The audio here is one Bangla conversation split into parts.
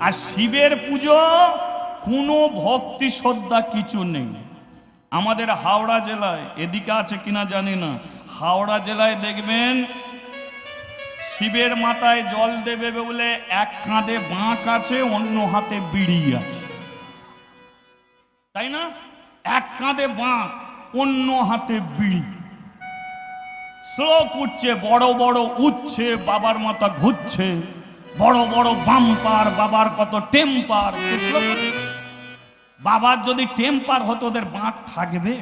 আর শিবের পুজো, কোনো ভক্তি শ্রদ্ধা কিছু নেই। আমাদের হাওড়া জেলায়, এদিকে আছে কিনা জানি না, হাওড়া জেলায় দেখবেন, শিবের মাথায় জল দেবে বলে এক কাঁধে বাঁক আছে, অন্য হাতে বিড়ি আছে। তাই না? এক কাঁধে বাঁক, অন্য হাতে বিড়ি। শ্লোক উঠছে, বড় বড় উঠছে, বাবার মাথা ঘুরছে। বড় বড় বাম্পার, বাবার কত টেম্পার বাবার যদি টেম্পার হতো, ওদের বাঁক থাকবে।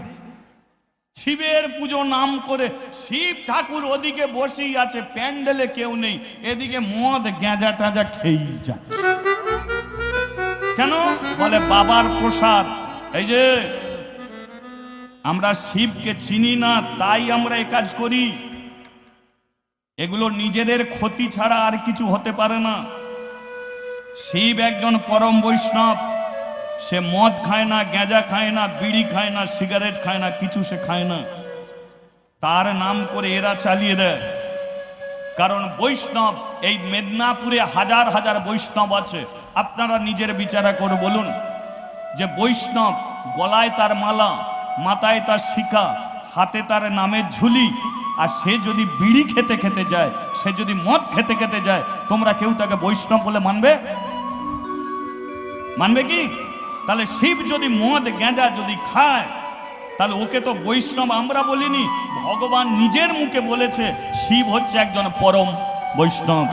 শিবের পুজো নাম করে শিব ঠাকুর ওদিকে বসেই আছে, প্যান্ডেলে কেউ নেই। এদিকে মদ গেঁজা টাজা খেয়েই যায়। কেন? বলে, বাবার প্রসাদ। এই যে, আমরা শিবকে চিনি না, তাই আমরা এ কাজ করি। এগুলো নিজেদের ক্ষতি ছাড়া আর কিছু হতে পারে না। শিব একজন পরম বৈষ্ণব। সে মদ খায় না গেঁজা খায় না, বিড়ি খায় না, সিগারেট খায় না, কিছু সে খায় না। তার নাম করে এরা চালিয়ে দেয়। কারণ বৈষ্ণব, এই মেদিনীপুরে হাজার হাজার বৈষ্ণব আছে। আপনারা নিজের বিচারা করে বলুন যে বৈষ্ণব গলায় তার মালা, মাথায় তার শিখা, হাতে তার নামের ঝুলি আর সে যদি বিড়ি খেতে খেতে যায়, সে যদি মদ খেতে খেতে যায়, তোমরা কেউ তাকে বৈষ্ণব বলে মানবে? মানবে কি? তাহলে শিব যদি মদ গেঁজা যদি খায়, তাহলে ওকে তো বৈষ্ণব আমরা বলিনি, ভগবান নিজের মুখে বলেছে, শিব হচ্ছে একজন পরম বৈষ্ণব।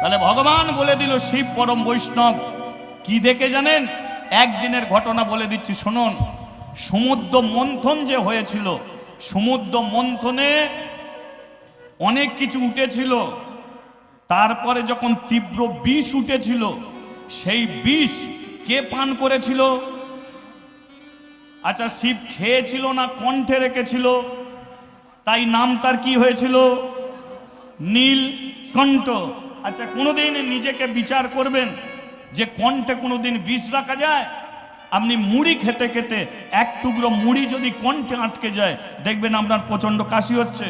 তাহলে ভগবান বলে দিল, শিব পরম বৈষ্ণব। কি দেখে জানেন? একদিনের ঘটনা বলে দিচ্ছি, শুনুন। সমুদ্র মন্থন যে হয়েছিল সমুদ্র মন্থনে অনেক কিছু উঠেছিল। তারপরে যখন তীব্র বিষ উঠেছিল, সেই বিষ কে পান করেছিল? আচ্ছা শিব খেয়েছিল না কণ্ঠে রেখেছিল? তাই নাম তার কি হয়েছিল? নীল কণ্ঠ আচ্ছা কোনোদিন নিজেকে বিচার করবেন যে কণ্ঠে কোনোদিন বিষ রাখা যায়? আপনি মুড়ি খেতে খেতে এক টুকরো মুড়ি যদি কণ্ঠে আটকে যায়, দেখবেন আপনার প্রচণ্ড কাশি হচ্ছে।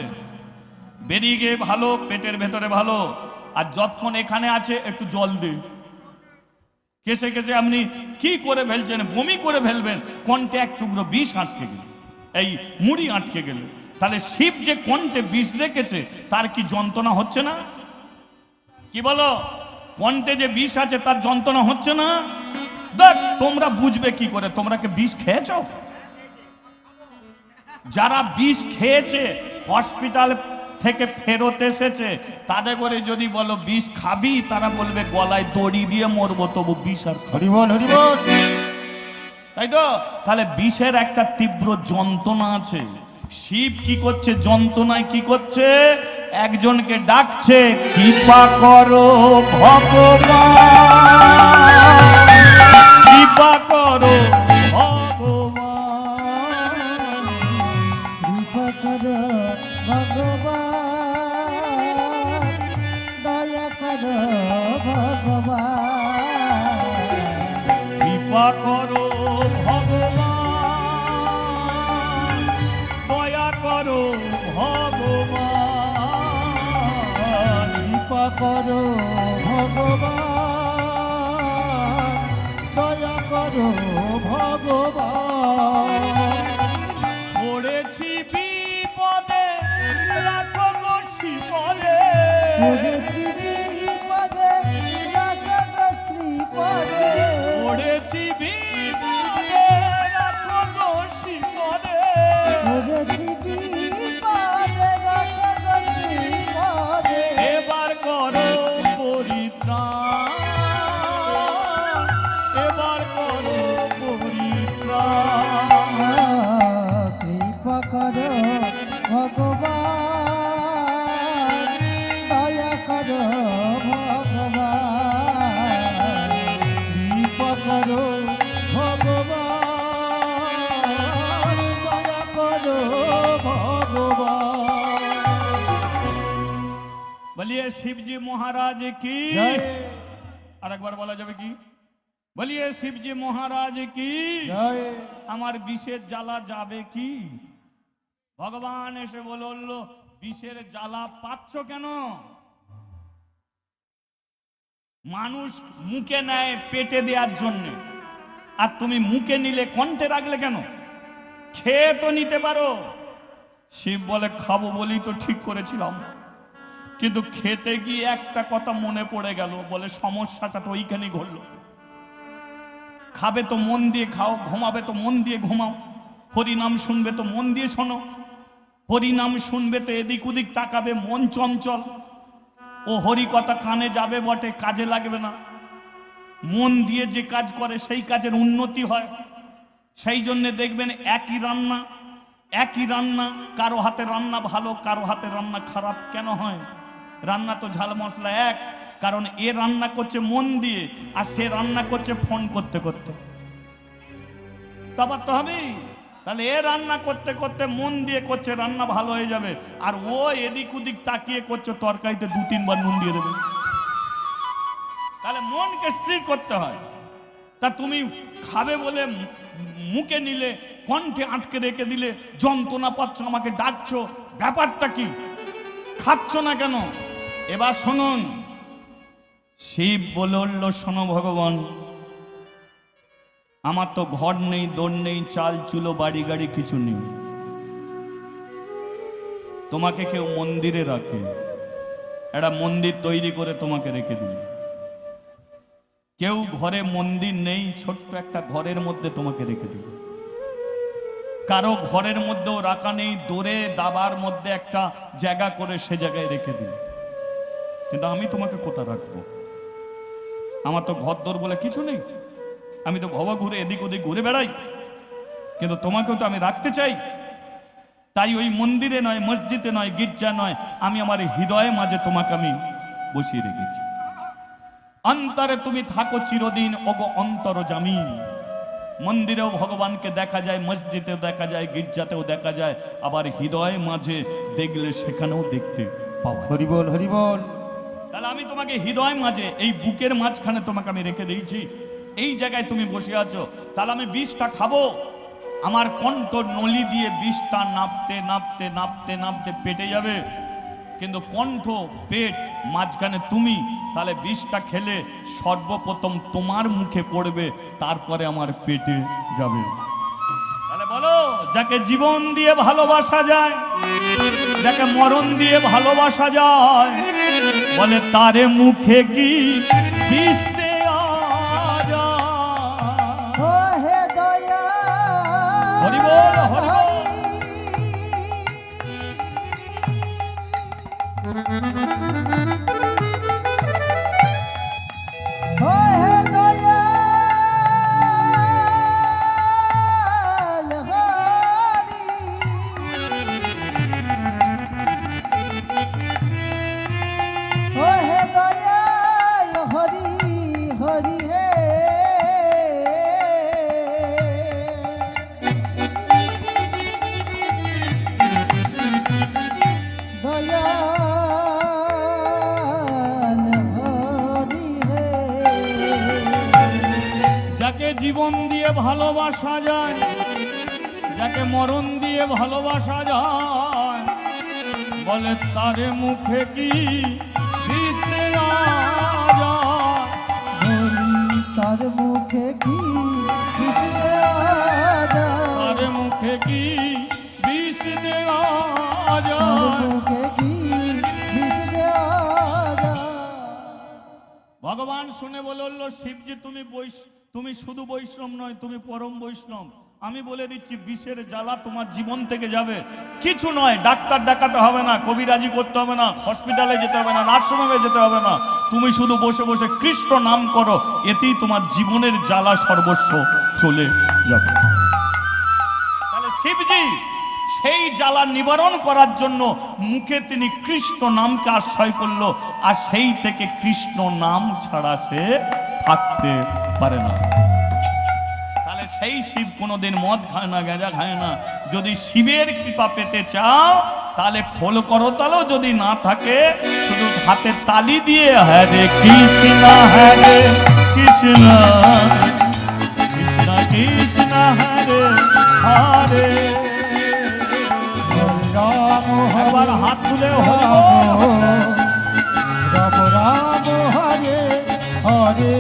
বেরিয়ে গিয়ে ভালো, পেটের ভেতরে ভালো। আর যতক্ষণ এখানে আছে, একটু জল দে কেসে কেসে আপনি কি করে ফেলছেন, বমি করে ফেলবেন, কণ্ঠে এক টুকরো বিষ আটকে গেল। এই মুড়ি আটকে গেল। তাহলে শিব যে কণ্ঠে বিষ রেখেছে, তার কি যন্ত্রণা হচ্ছে না? কি বলো? কণ্ঠে যে বিষ আছে, তার যন্ত্রণা হচ্ছে না? দেখ তোমরা বুঝবে কি করে? তোমরা কি বিষ খেয়েছো? যারা বিষ খেয়েছে হসপিটাল থেকে ফেরত এসেছে তাদের করে যদি বলো বিষ খাবি তারা বলবে গলায় দড়ি দিয়ে মরবো তবু বিষ আর হরিবল হরিবল। তাই তো? তাহলে বিষের একটা তীব্র যন্ত্রণা আছে। শিব কি করছে? যন্ত্রণায় কি করছে? একজনকে ডাকছে কৃপা করো ভগবান। কৃপা করো ভগবান। কৃপা কর ভগবান। দয়া কর ভগবান। কৃপা করো ভগবান। দয়া করো ভগবান। কৃপা করো ভগবান। ভগবান। পড়েছি বিপদে রাখো গো শিবরে পড়েছি করো ভগবান দয়া করো ভগবান। বলিয়ে শিবজি মহারাজ কি? জয়। আরেকবার বলা যাবে কি? বলিয়ে শিবজি মহারাজ কি? আমার বিষের জ্বালা যাবে কি? ভগবান এসে বলল বিষের জ্বালা পাচ্ছ কেন? মানুষ মুখে নেয় পেটে দেওয়ার জন্য। আর তুমি মুখে নিলে কণ্ঠে রাখলে কেন? খেয়ে তো নিতে পারো। শিব বলে, খাব বলেই তো ঠিক করেছিলাম। কিন্তু খেতে গিয়ে একটা কথা মনে পড়ে গেল, বলে, সমস্যাটা তো ওইখানেই ঘটলো। খাবে তো মন দিয়ে খাও, ঘুমাবে তো মন দিয়ে ঘুমাও। হরিনাম শুনবে তো মন দিয়ে শোনো। হরিনাম শুনবে তো এদিক ওদিক তাকাবে, মন চঞ্চল। ও হরি কথা কানে যাবে বটে, কাজে লাগবে না। মন দিয়ে যে কাজ করে, সেই কাজের উন্নতি হয়। সেই জন্য দেখবেন একই রান্না একই রান্না, কারও হাতে রান্না ভালো, কারও হাতে রান্না খারাপ কেন হয়? রান্না তো ঝাল মশলা এক, কারণ এ রান্না করছে মন দিয়ে, আর সে রান্না করছে ফোন করতে করতে। তবার তো হবেই। তাহলে এ রান্না করতে করতে মন দিয়ে করছে, রান্না ভালো হয়ে যাবে। আর ও এদিক ওদিক তাকিয়ে করছে, তরকারিতে দু তিনবার নুন দিয়ে দেবে। তাহলে মনকে স্থির করতে হয়। তা তুমি খাবে বলে মুখে নিলে, কণ্ঠে আটকে রেখে দিলে, যন্ত্রণা পাচ্ছ, আমাকে ডাকছো, ব্যাপারটা কি? খাচ্ছ না কেন? এবার শুনুন। শিব বলে উঠল, শোনো ভগবান আমার তো ঘর নেই দৌড় নেই, চাল, চুলো, বাড়ি, গাড়ি কিছু নেই। তোমাকে কেউ মন্দিরে রাখে, একটা মন্দির তৈরি করে তোমাকে রেখে দিল কেউ ঘরে মন্দির নেই, ছোট্ট একটা ঘরের মধ্যে তোমাকে রেখে দিল কারও ঘরের মধ্যেও রাখা নেই দৌড়ে দাবার মধ্যে একটা জায়গা করে সে জায়গায় রেখে দিল কিন্তু আমি তোমাকে কোথা রাখব? আমার তো ঘর দোর বলে কিছু নেই। আমি তো ভব ঘুরে এদিক ওদিক ঘুরে বেড়াই। কিন্তু তোমাকেও তো আমি রাখতে চাই। তাই ওই মন্দিরে নয় মসজিদে নয় গির্জা নয় আমি আমার হৃদয়ে মাঝে তোমাকে আমি বসিয়ে রেখেছি। অন্তরে তুমি থাকো চিরদিন ওগো অন্তর জামিন। মন্দিরেও ভগবানকে দেখা যায় মসজিদেও দেখা যায় গির্জাতেও দেখা যায় আবার হৃদয় মাঝে দেখলে সেখানেও দেখতে পাওয়া যায়। হরি বল হরি বল। তাহলে আমি তোমাকে হৃদয় মাঝে এই বুকের মাঝখানে তোমাকে আমি রেখে দিয়েছি। এই জায়গায় তুমি বসে আছো, তাহলে আমি বিষটা খাব। আমার কণ্ঠ নলি দিয়ে বিষটা নাপতে নাপতে নাপতে নাপতে পেটে যাবে। কিন্তু কণ্ঠ, পেট, মাঝখানে তুমি, তাহলে বিষটা খেলে সর্বপ্রথম তোমার মুখে পড়বে, তারপরে আমার পেটে যাবে। তাহলে বলো, যাকে জীবন দিয়ে ভালোবাসা যায়, যাকে মরণ দিয়ে ভালোবাসা যায়, বলে তারে মুখে কি বিষ ভালোবাসা যায় যাকে মরণ দিয়ে ভালোবাসা যায় বলে তারে মুখে কি বিষ ভগবান শুনে বলল শিবজি, তুমি তুমি শুধু বৈষ্ণব নয়, তুমি পরম বৈষ্ণব। আমি বলে দিচ্ছি, বিষের জ্বালা তোমার জীবন থেকে যাবে। কিছু নয়, ডাক্তার দেখাতে হবে না, কবিরাজি করতে হবে না, হসপিটালে যেতে হবে না, নার্সিংহোমে যেতে হবে না। তুমি শুধু বসে বসে কৃষ্ণ নাম করো, এতেই তোমার জীবনের জ্বালা সর্বস্ব চলে যাবে। তাহলে শিবজি সেই জ্বালা নিবারণ করার জন্য মুখে তিনি কৃষ্ণ নামকে আশ্রয় করল, আর সেই থেকে কৃষ্ণ নাম ছাড়া সে থাকতে পারে না। তাহলে সেই শিব কোনোদিন মদ খায় না, গাঁজা খায় না। যদি শিবের কৃপা পেতে চাও, তাহলে খোল করতালও যদি না থাকে, শুধু হাতে তালি দিয়ে হরে কৃষ্ণ কৃষ্ণ কৃষ্ণ কৃষ্ণ, হরে হরে। একবার হাত তুলে হরি। রাম রাম হরে হরে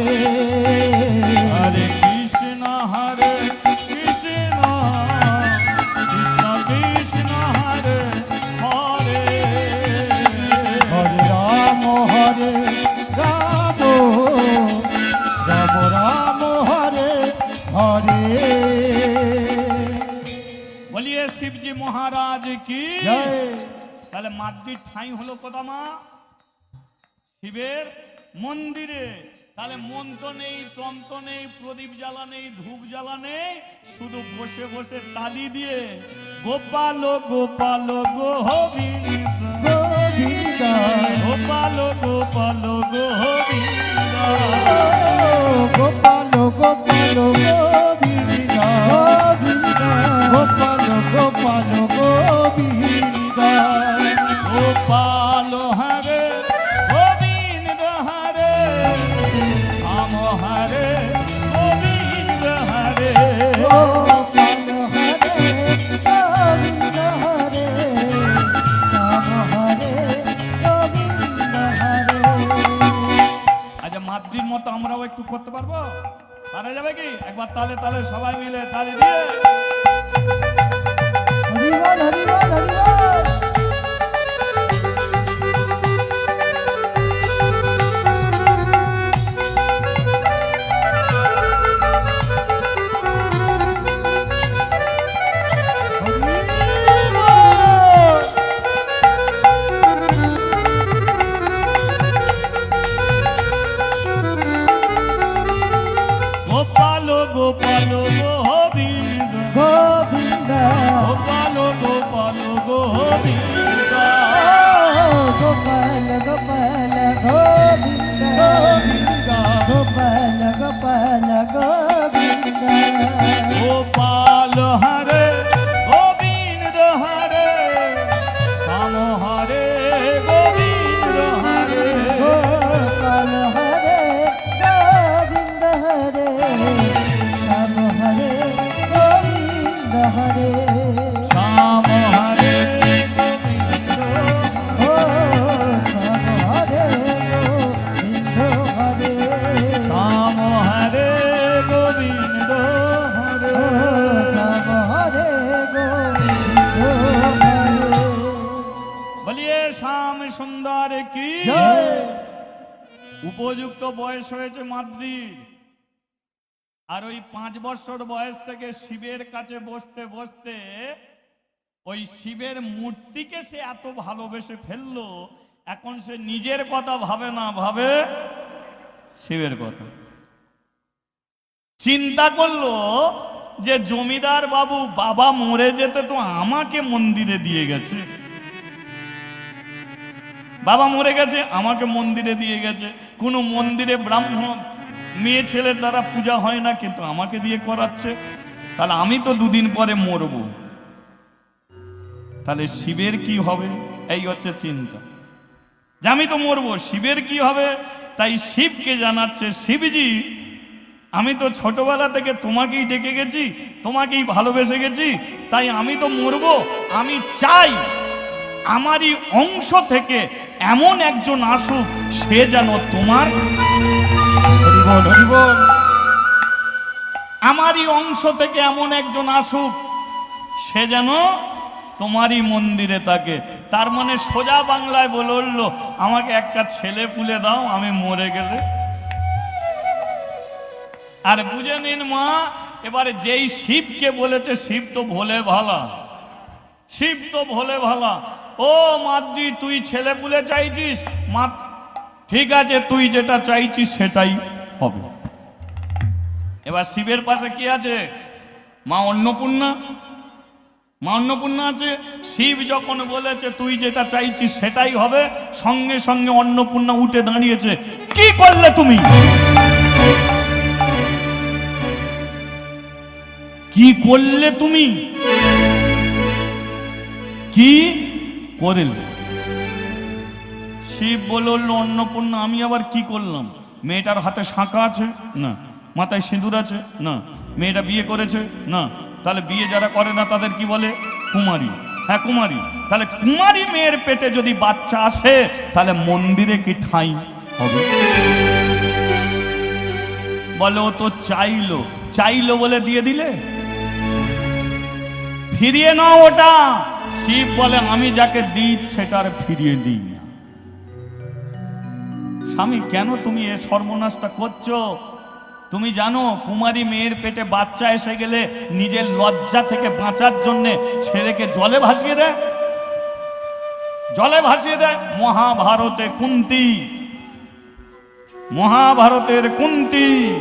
মাদ্দির ঠাঁই হলো মা শিবের মন্দিরে তাহলে মন্ত্র নেই তন্ত্র নেই প্রদীপ জ্বালা নেই ধূপ জ্বালা নেই শুধু বসে বসে তালি দিয়ে গোপাল গোপাল গোপাল গোপাল গোপাল গোপাল গোবিন্দ গোবিন্দ গোপাল গোপাল গোপাল হরে গোবিন্দ গোপাল হরে গোবিন্দ হরে রাম হরে গোবিন্দ হরে আচ্ছা মাতৃর মতো আমরাও একটু করতে পারব? পারা যাবে কি? একবার তালে তালে সবাই মিলে তালে দিয়ে। হরিবল হরিবল হরিবল। গোপাল উপযুক্ত বয়স হয়েছে মাদ্রির আর ওই পাঁচ বছর বয়স থেকে শিবের কাছে বসতে বসতে ওই শিবের মূর্তিকে সে এত ভালোবেসে ফেলল, এখন সে নিজের কথা ভাবে না, ভাবে শিবের কথা। চিন্তা করল যে জমিদার বাবু, বাবা মরে যেতে তো আমাকে মন্দিরে দিয়ে গেছে। বাবা মরে গেছে, আমাকে মন্দিরে দিয়ে গেছে। কোনো মন্দিরে ব্রাহ্মণ মেয়ে ছেলের দ্বারা পূজা হয় না, কিন্তু আমাকে দিয়ে করাচ্ছে। তাহলে আমি তো দুদিন পরে মরব। তাহলে শিবের কি হবে? এই হচ্ছে চিন্তা। যে আমি তো মরব, শিবের কি হবে? তাই শিবকে জানাচ্ছে, শিবজি, আমি তো ছোটবেলা থেকে তোমাকেই ডেকে গেছি, তোমাকেই ভালোবেসে গেছি, তাই আমি তো মরবো। আমি চাই, আমারই অংশ থেকে এমন একজন আসুক সে যেন তোমার আমারই অংশ থেকে এমন একজন আসুক সে যেন তোমারই মন্দিরে থাকে। তার মানে সোজা বাংলায় বলে উঠল আমাকে একটা ছেলে পুলে দাও আমি মরে গেলে। আর বুঝে নিন মা এবারে যেই শিবকে বলেছে শিব তো ভোলে ভালা। শিব তো ভোলে ভালা। ও মাদ্রি, তুই ছেলে পুলে চাইছিস? মা, ঠিক আছে, তুই যেটা চাইছিস সেটাই হবে। এবার শিবের পাশে কি আছে? মা অন্নপূর্ণা। মা অন্নপূর্ণা আছে। শিব যখন বলেছে, তুই যেটা চাইছিস সেটাই হবে। সঙ্গে সঙ্গে অন্নপূর্ণা উঠে দাঁড়িয়েছে। কি করলে তুমি? কি করলে তুমি? কি করলে। শিব বলল অন্নপূর্ণা, আমি আবার কি করলাম? মেয়েটার হাতে শাঁখা আছে? না। মাথায় সিঁদুর আছে? না। মেয়েটা বিয়ে করেছে? না। তাহলে বিয়ে যারা করে না, তাদের কি বলে? কুমারী। হ্যাঁ কুমারী। তাহলে কুমারী মেয়ের পেটে যদি বাচ্চা আসে, তাহলে মন্দিরে কি ঠাঁই হবে? বলে তো চাইলো। চাইলো বলে দিয়ে দিলে? ফিরিয়ে নাও ওটা। শিব বলে, আমি যাকে দিই সেটা আর ফিরিয়ে দিই না। স্বামী, কেন তুমি এ সর্বনাশটা করছ? তুমি জানো, কুমারী মেয়ের পেটে বাচ্চা এসে গেলে নিজের লজ্জা থেকে বাঁচার জন্য ছেলেকে জলে ভাসিয়ে দেয়। জলে ভাসিয়ে দেয়। মহাভারতে কুন্তি। মহাভারতের কুন্তি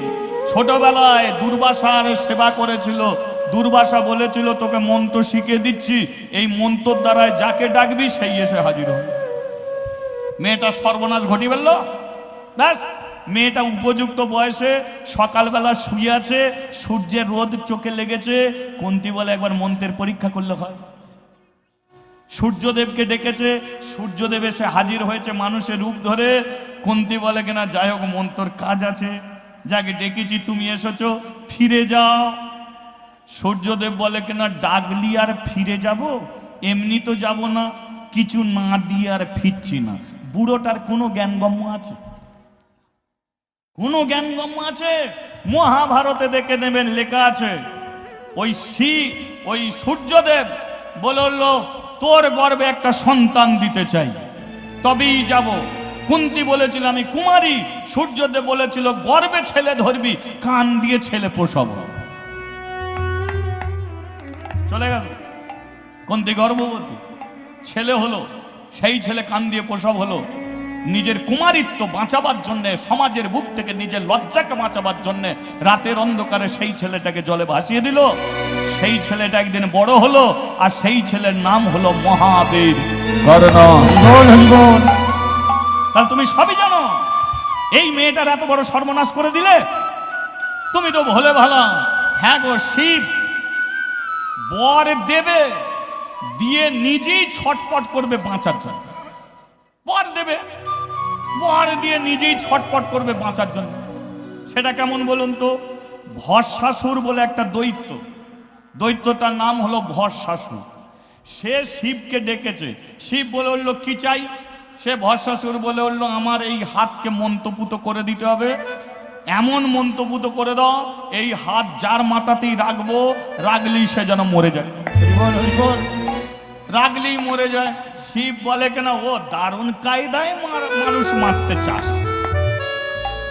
ছোটবেলায় দুর্বাসার সেবা করেছিল। দুর্বাসা বলেছিল, তোকে মন্ত্র শিখিয়ে দিচ্ছি। এই মন্ত্রর দ্বারায় যাকে ডাকবি, সেই এসে হাজির হবে। মেয়েটা সর্বনাশ ঘটি ফেলল। ব্যাস, মেয়েটা উপযুক্ত বয়সে সকালবেলা শুয়ে আছে, সূর্যের রোদ চোখে লেগেছে। কুন্তি বলে একবার মন্ত্রের পরীক্ষা করলে হয়। সূর্যদেবকে ডেকেছে, সূর্যদেব এসে হাজির হয়েছে মানুষের রূপ ধরে। কুন্তি বলে, কিনা, যাই হোক মন্তর কাজ আছে। যাকে ডেকেছি, তুমি এসেছ, ফিরে যাও। সূর্যদেব বলে কিনা ডাকলি আর ফিরে যাব? এমনি তো যাব না, কিছু না দিয়ে আর ফিরছি না। বুড়োটার কোনো জ্ঞানগম্য আছে? কোনো জ্ঞানগম্য আছে? মহাভারতে দেখে নেবেন লেখা আছে, ওই শি ওই সূর্যদেব বলল তোর গর্বে একটা সন্তান দিতে চাই, তবেই যাব। কুন্তি বলেছিল, আমি কুমারী। সূর্যদেব বলেছিল, গর্বে ছেলে ধরবি, কান দিয়ে ছেলে পোষাব। চলে গেল। কুন্তি গর্ভবতী ছেলে হলো সেই ছেলে কান দিয়ে প্রসব হলো। নিজের কুমারিত্ব বাঁচাবার জন্য সমাজের বুক থেকে নিজের লজ্জাকে বাঁচাবার জন্য রাতের অন্ধকারে সেই ছেলেটাকে জলে ভাসিয়ে দিল। সেই ছেলেটা একদিন বড় হলো আর সেই ছেলের নাম হলো মহাবীর তাহলে তুমি সবই জানো? এই মেয়েটার এত বড় সর্বনাশ করে দিলে? তুমি তো ভোলে ভালা। হ্যাঁ গো শিব। বর দেবে, দিয়ে নিজেই ছটপট করবে বাঁচার জন্য। বর দেবে, বর দিয়ে নিজেই ছটপট করবে বাঁচার জন্য। সেটা কেমন বলুন তো? ভস্মাসুর বলে একটা দৈত্য। দৈত্যটার নাম হলো ভস্মাসুর সে শিবকে ডেকেছে। শিব বলে উঠল, কি চাই? সে ভস্মাসুর বলে উঠল, আমার এই হাতকে মন্তপুত করে দিতে হবে। এমন মন্তপুত করে দাও এই হাত যার মাথাতেই রাখব রাগলেই সে যেন মরে যায়। রাগলেই মরে যায়। শিব বলে কেন ও দারুণ কায়দায় মানুষ মারতে চাস।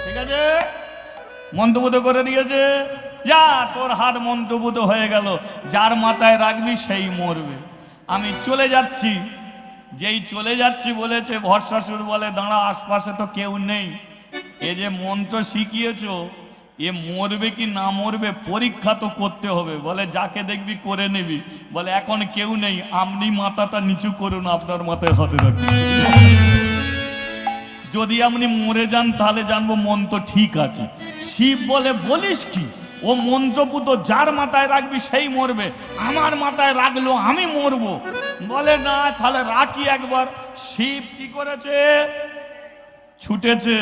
ঠিক আছে? মন্ত্রপুত করে দিয়েছে। যা তোর হাত মন্ত্রপুত হয়ে গেল। যার মাথায় রাখবি সেই মরবে। আমি চলে যাচ্ছি। যেই চলে যাচ্ছি বলেছে ভরসাসুর বলে দাঁড়া আশপাশে তো কেউ নেই। এ যে মন্ত্র শিখিয়েছ, এ মরবে কি না মরবে পরীক্ষা তো করতে হবে। বলে, যাকে দেখবি করে নিবি। বলে, এখন কেউ নেই, আপনি মাথাটা নিচু করুন, আপনার মাথায় হাতে রাখুন। যদি আপনি মরে যান, তাহলে জানব মন্ত্র ঠিক আছে। শিব বলে, বলিস কি? ও মন্ত্রপুত যার মাথায় রাখবি, সেই মরবে। আমার মাথায় রাখল, আমি মরবো। বলে, না, তাহলে রাখি একবার। শিব কি করেছে? ছুটেছে।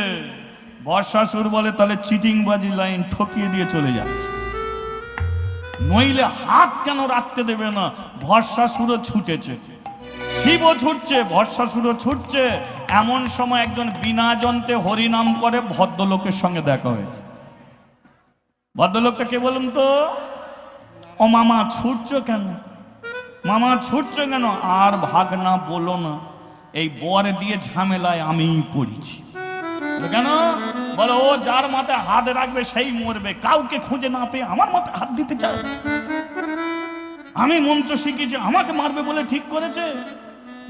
বর্ষাসুর বলে তাহলে চিটিংবাজি লাইন ঠকিয়ে দিয়ে চলে যাচ্ছে। নইলে হাত কেন রাখতে দেবে না? ভরসাসুরও ছুটেছে। শিবও ছুটছে ভরসাসুরও ছুটছে। এমন সময় একজন বিনা যন্ত্রে হরিনাম করে ভদ্রলোকের সঙ্গে দেখা হয়েছে। ভদ্রলোকটা কে বলুন তো? ও মামা ছুটছো কেন? মামা ছুটছ কেন? আর ভাগ না বলো না। এই বর দিয়ে ঝামেলায় আমিই পড়েছি। কেন? বলো, ও যার মাথায় হাত রাখবে, সেই মরবে। কাউকে খুঁজে না পেয়ে আমার মাথায় হাত দিতে চায়? আমি মন্ত্র শিখেছি আমাকে মারবে বলে ঠিক করেছে?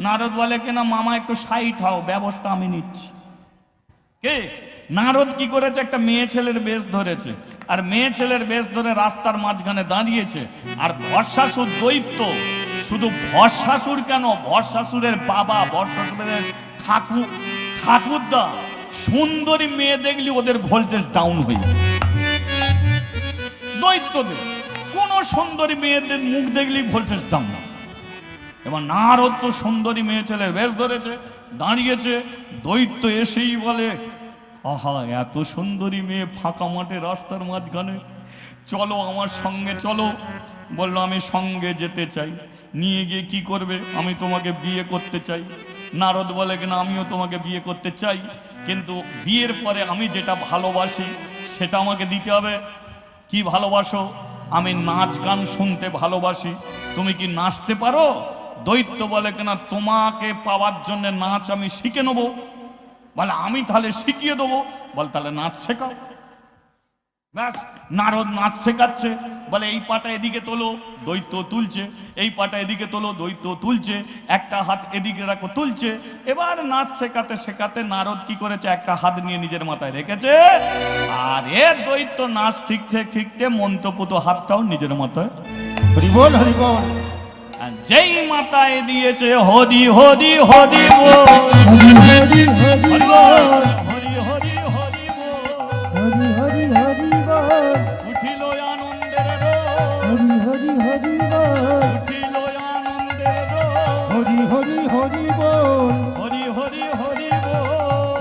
নারদ বলে, কেনা মামা, একটু সাইট হও, ব্যবস্থা আমি নিচ্ছি। কে? নারদ কি করেছে? একটা মেয়ে ছেলের বেশ ধরেছে। আর মেয়ে ছেলের বেশ ধরে রাস্তার মাঝখানে দাঁড়িয়েছে। আর ভরসাসুর দৈত্য শুধু ভরসাসুর কেন? ভরসাসুরের বাবা ভরসাসুরের ঠাকুর, ঠাকুরদা, সুন্দরী মেয়ে দেখলি ওদের ভোল্টেজ ডাউন হয়ে যায়। দৈত্যদের কোন সুন্দরী মেয়েদের মুখ দেখলেই ভোল্টেজ ডাউন এবার নারদ তো সুন্দরী মেয়ে ছেলে বেশ ধরেছে, দাঁড়িয়েছে, দৈত্য এসেই বলে, আহা, এত সুন্দরী মেয়ে ফাঁকা মাঠে রাস্তার মাঝখানে। চলো আমার সঙ্গে, চলো। বলল, আমি সঙ্গে যেতে চাই। নিয়ে গিয়ে কি করবে? আমি তোমাকে বিয়ে করতে চাই। নারদ বলে কিনা, আমিও তোমাকে বিয়ে করতে চাই। কিন্তু বিয়ের পরে আমি যেটা ভালোবাসি, সেটা আমাকে দিতে হবে। কি ভালোবাসো? আমি নাচ গান শুনতে ভালোবাসি। তুমি কি নাচতে পারো? দৈত্য বলে কিনা, তোমাকে পাওয়ার জন্য নাচ আমি শিখে নেব। বলে, আমি তাহলে শিখিয়ে দেবো। বল, তাহলে নাচ শেখাও। ব্যাস নারদ নাচ শেখাচ্ছে বলে এই পাটা এদিকে তোলো দৈত্য তুলছে এই পাটা এদিকে তোলো দৈত্য তুলছে একটা হাত এদিকে রাখো তুলছে। এবার নাচ শেখাতে শেখাতে নারদ কি করেছে? একটা হাত নিয়ে নিজের মাথায় রেখেছে আর এ দৈত্য নাচ শিখতে শিখতে মন্ত্রপুত হাতটাও নিজের মাথায়। হরি বল হরি বল আর যেই মাথায় দিয়েছে হরি হরি হরি হরি হরি হরি হরি হরি হরি হরি বল হরি হরি হরি বল উঠিল আনন্দের হরি হরি হরি বল। উঠিল আনন্দের হরি হরি হরি বল। হরি হরি হরি বল।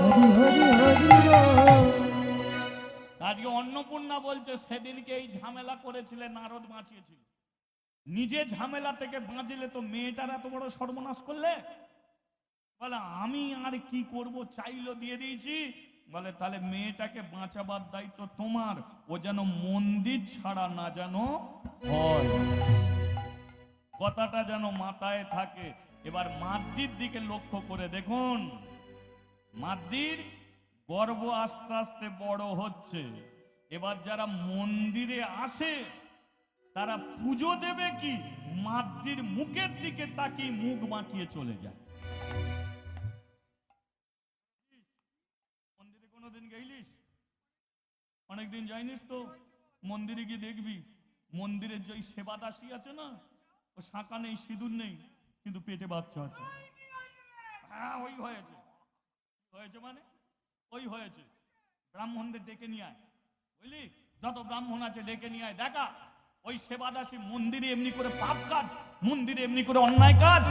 হরি হরি হরি বল। আজকে অন্নপূর্ণা বলছে সেদিনকে এই ঝামেলা করেছিলেন নারদ বাঁচিয়েছিল। নিজে ঝামেলা থেকে বাঁচলে তো মেয়েটার এত বড় সর্বনাশ করলে? বলে আমি আর কি করব? চাইলো দিয়ে দিয়েছি বলে, তাহলে মেয়েটাকে বাঁচাবার দায়িত্ব তোমার। ও যেন মন্দির ছাড়া না যেন কথাটা যেন মাথায় থাকে। এবার মাদ্দির দিকে লক্ষ্য করে দেখুন। মাদ্দির গর্ব আস্তে আস্তে বড় হচ্ছে। এবার যারা মন্দিরে আসে, তারা পুজো দেবে কি? মাদ্দির মুখের দিকে তাকিয়ে মুখ বাঁকিয়ে চলে যায়। কোনোদিন গেইলিস? অনেকদিন যাইনিস তো। মন্দিরে গিয়ে দেখবি মন্দিরের যে ওই সেবাদাসী আছে না, ও শাঁকা নেই, সিঁদুর নেই, কিন্তু পেটে বাচ্চা আছে। হ্যাঁ ওই হয়েছে। হয়েছে মানে? ওই হয়েছে। ব্রাহ্মণদের ডেকে নিয়ে আয়। বুঝলি? যত ব্রাহ্মণ আছে ডেকে নিয়ে আয়। দেখা, ওই সেবাদাসী মন্দিরে এমনি করে পাপ কাজ, মন্দিরে এমনি করে অন্যায় কাজ,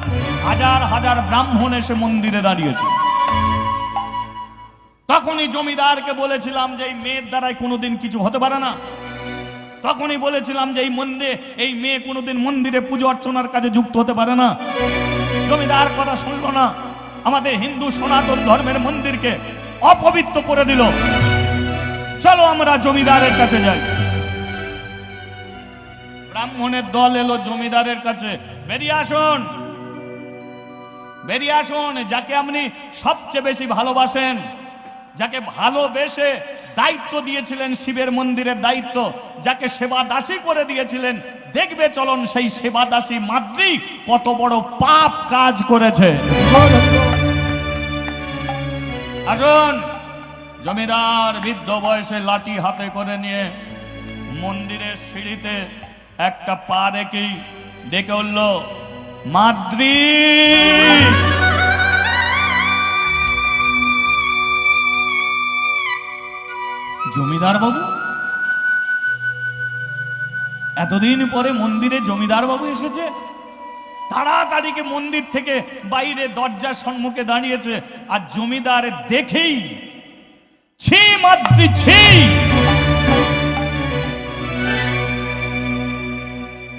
হাজার হাজার ব্রাহ্মণ এসে মন্দিরে দাঁড়িয়েছে। তখনই জমিদারকে বলেছিলাম যে এই মেয়ের দ্বারাই কোনোদিন কিছু হতে পারে না। তখনই বলেছিলাম যে এই মন্দিরে, এই মেয়ে কোনোদিন মন্দিরে পুজো অর্চনার কাজে যুক্ত হতে পারে না। জমিদার কথা শুনলো না। আমাদের হিন্দু সনাতন ধর্মের মন্দিরকে অপবিত্র করে দিল। চলো আমরা জমিদারের কাছে যাই। ব্রাহ্মণের দল এলো জমিদারের কাছে। বেরিয়ে আসুন। বেরিয়ে আসুন, যাকে আপনি সবচেয়ে বেশি ভালোবাসেন। যাকে ভালোবেসে দায়িত্ব দিয়েছিলেন শিবের মন্দিরের দায়িত্ব, যাকে সেবা দাসী করে দিয়েছিলেন, দেখবে চলন সেই সেবা দাসী মাতৃ কত বড় পাপ কাজ করেছে। জমিদার বৃদ্ধ বয়সে লাঠি হাতে করে নিয়ে মন্দিরের সিঁড়িতে একটা পা রেখেই ডেকে উঠল মাদ্রি জমিদার বাবু এতদিন পরে মন্দিরে জমিদার বাবু এসেছে। তাড়াতাড়িকে মন্দির থেকে বাইরে দরজার সম্মুখে দাঁড়িয়েছে আর জমিদার দেখেই, ছি মাদ্রি ছি!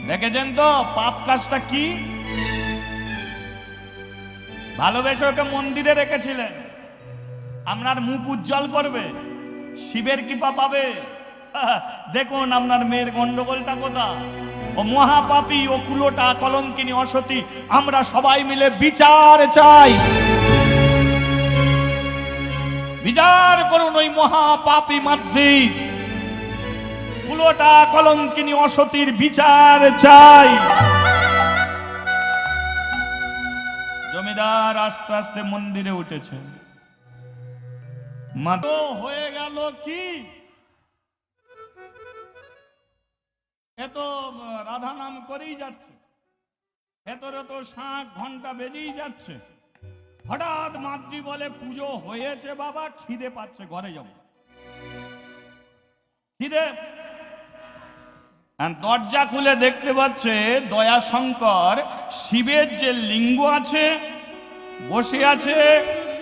দেখেছেন তো পাপ কাজটা কি? ভালোবেসে ওকে মন্দিরে রেখেছিলেন। আপনার মুখ উজ্জ্বল করবে। শিবের কৃপা পাবে। দেখুন আপনার মেয়ের গন্ডগোলটা কোথা ও মহাপাপী, ও কুলোটা কলঙ্কিনী, অসতী, আমরা সবাই মিলে বিচার চাই। বিচার করুন ওই মহাপাপী মাতৃ। কুলোটা কলঙ্কিনী, অসতীর বিচার চাই। জমিদার আস্তে আস্তে মন্দিরে উঠেছে। মাত হয়ে গেল কি? এ তো উম, রাধা নাম করেই যাচ্ছে। ভেতরে তো শাঁখ ঘণ্টা বেজেই যাচ্ছে। হঠাৎ মাতৃ বলে পুজো হয়েছে বাবা খিদে পাচ্ছে ঘরে যাব। খিদে? দরজা খুলে দেখতে পাচ্ছে দয়াশঙ্কর শিবের যে লিঙ্গ আছে বসে আছে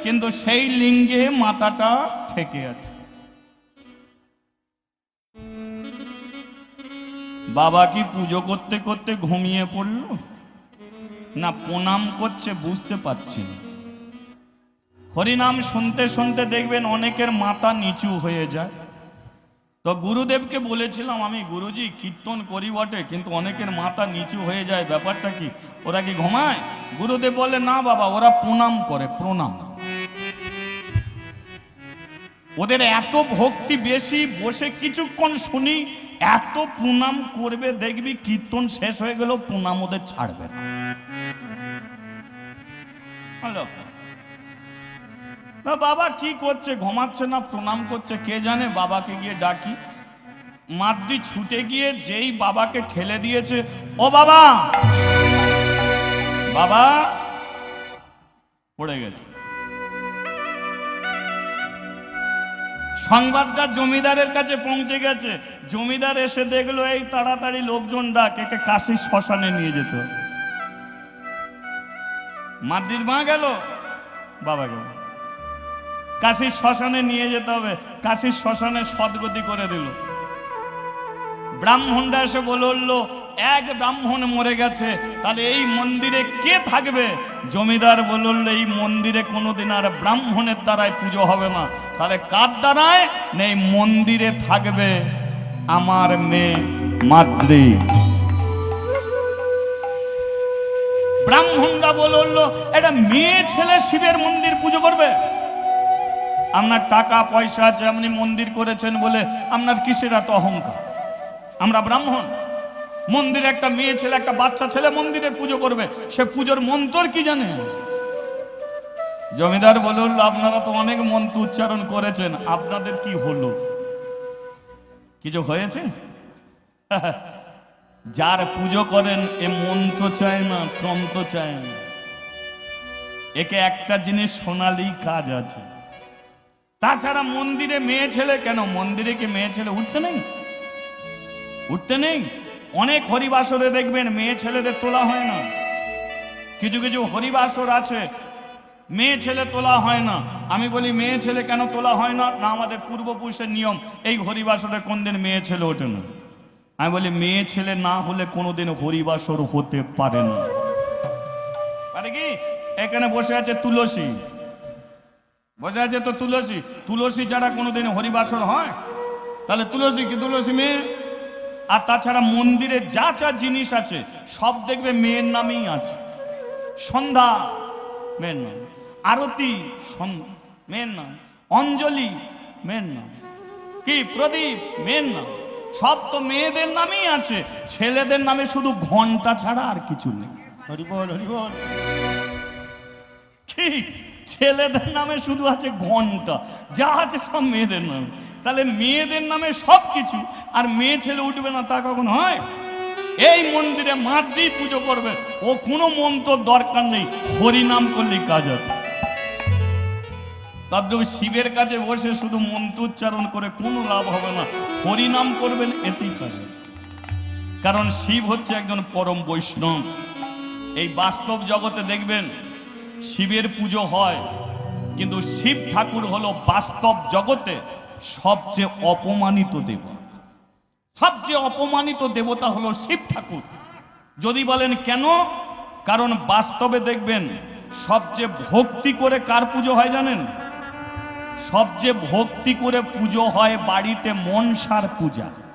কিন্তু সেই লিঙ্গে মাথাটা ঠেকে আছে। বাবা কি পুজো করতে করতে ঘুমিয়ে পড়ল? না প্রণাম করছে বুঝতে পারছি না। হরিনাম শুনতে শুনতে দেখবেন অনেকের মাথা নিচু হয়ে যায়। তো গুরুদেবকে বলেছিলাম, আমি গুরুজি, কীর্তন করি বটে, কিন্তু অনেকের মাথা নিচু হয়ে যায়। ব্যাপারটা কি? ওরা কি ঘুমায়? গুরুদেব বলে, না বাবা, ওরা প্রণাম করে, প্রণাম। ওদের এত ভক্তি বেশি, বসে কিছুক্ষণ শুনি, এত প্রণাম করবে, দেখবি কীর্তন শেষ হয়ে গেল প্রণাম ওদের ছাড়বে না। বাবা কি করছে? ঘুমাচ্ছে না, প্রণাম করছে, কে জানে? বাবাকে গিয়ে ডাকি। মাদ্দি ছুটে গিয়ে যেই বাবাকে ঠেলে দিয়েছে, ও বাবা! বাবা, পড়ে গেছে। সংবাদটা জমিদারের কাছে পৌঁছে গেছে। জমিদার এসে দেখল, এই তাড়াতাড়ি লোকজন ডাক, একে কাশির শ্মশানে নিয়ে যেত মাদ্রির মা গেল, বাবা গেল। কাশির শ্মশানে নিয়ে যেতে হবে। কাশির শ্মশানে সদগতি করে দিল। ব্রাহ্মণরা এসে বলে উঠল, এক ব্রাহ্মণ মরে গেছে, তাহলে এই মন্দিরে কে থাকবে? জমিদার বলে উঠল, এই মন্দিরে কোনোদিন আর ব্রাহ্মণের দ্বারাই পুজো হবে না। তাহলে কার দ্বারায়? নেই মন্দিরে থাকবে আমার মেয়ে মাদ্রি। ব্রাহ্মণরা বলে উঠল এটা মেয়ে ছেলে শিবের মন্দির পুজো করবে? আপনার টাকা পয়সা আছে, আপনি মন্দির করেছেন বলে আপনার কিসের এত অহংকার? আমরা ব্রাহ্মণ। মন্দিরে একটা মেয়ে ছেলে, একটা বাচ্চা ছেলে মন্দিরে পুজো করবে। সে পুজোর মন্ত্র কি জানে? জমিদার বলল, আপনারা তো অনেক মন্ত্র উচ্চারণ করেছেন, আপনাদের কি হলো? কিছু হয়েছে? যার পুজো করেন, এ মন্ত্র চায় না, তন্ত্র চায় না। একে একটা জিনিস সোনালি কাজ আছে। তাছাড়া মন্দিরে মেয়ে ছেলে কেন? মন্দিরে কি মেয়ে ছেলে উঠতে নেই? উঠতে নেই? অনেক হরিবাসরে দেখবেন মেয়ে ছেলেদের তোলা হয় না। কিছু কিছু হরিবাসর আছে, মেয়ে ছেলে তোলা হয় না। আমি বলি, মেয়ে ছেলে কেন তোলা হয় না? না, আমাদের পূর্বপুরুষের নিয়ম, এই হরিবাসরে কোনদিন মেয়ে ছেলে ওঠে না। আমি বলি, মেয়ে ছেলে না হলে কোনোদিন হরিবাসর হতে পারে না। পারে কি? এখানে বসে আছে তুলসী। বসে আছে তো তুলসী। তুলসী ছাড়া কোনোদিন হরিবাসর হয়? তাহলে তুলসী কি তুলসী মেয়ে? আর তাছাড়া মন্দিরে যা যা জিনিস আছে সব দেখবে মেয়ের নামেই আছে। সন্ধ্যা মেয়ের নাম। আরতি মেয়ের নাম। অঞ্জলি মেয়ের নাম। কি প্রদীপ মেয়ের নাম। সব তো মেয়েদের নামেই আছে। ছেলেদের নামে শুধু ঘণ্টা ছাড়া আর কিছু নেই। হরি বল হরি কি ছেলেদের নামে শুধু আছে ঘণ্টা। যা আছে সব মেয়েদের নামে। তাহলে মেয়েদের নামে সব কিছু আর মেয়ে ছেলে উঠবে না তা কখন হয়? এই মন্দিরে মাতৃ পুজো করবে, ও কোনো মন্ত্র দরকার নেই হরি নাম করলেই কাজ হবে। তার জন্য শিবের কাছে বসে শুধু মন্ত্র উচ্চারণ করে কোনো লাভ হবে না হরি নাম করবেন, এতেই কাজ কারণ শিব হচ্ছে একজন পরম বৈষ্ণব। এই বাস্তব জগতে দেখবেন, শিবের পুজো হয়, কিন্তু শিব ঠাকুর হলো বাস্তব জগতে সবচেয়ে অপমানিত দেবতা। সবচেয়ে অপমানিত দেবতা হলো শিব ঠাকুর। যদি বলেন কেন? কারণ বাস্তবে দেখবেন সবচেয়ে ভক্তি করে কার পুজো হয় জানেন? সবচেয়ে ভক্তি করে পুজো হয় বাড়িতে মনসার পূজা।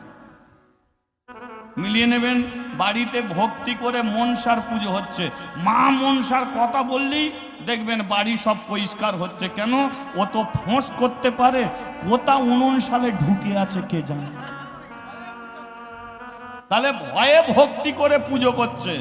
মিলিয়ে নেবেন। বাড়িতে ভক্তি করে মনসার পুজো হচ্ছে। মা মনসার কথা বললেই দেখবেন বাড়ি সব পরিষ্কার হচ্ছে। কেন? ও তো ফোঁস করতে পারে। কোথা উনুন সালে ঢুকে আছে কে জানে? তাহলে ভয়ে ভক্তি করে পুজো করছে।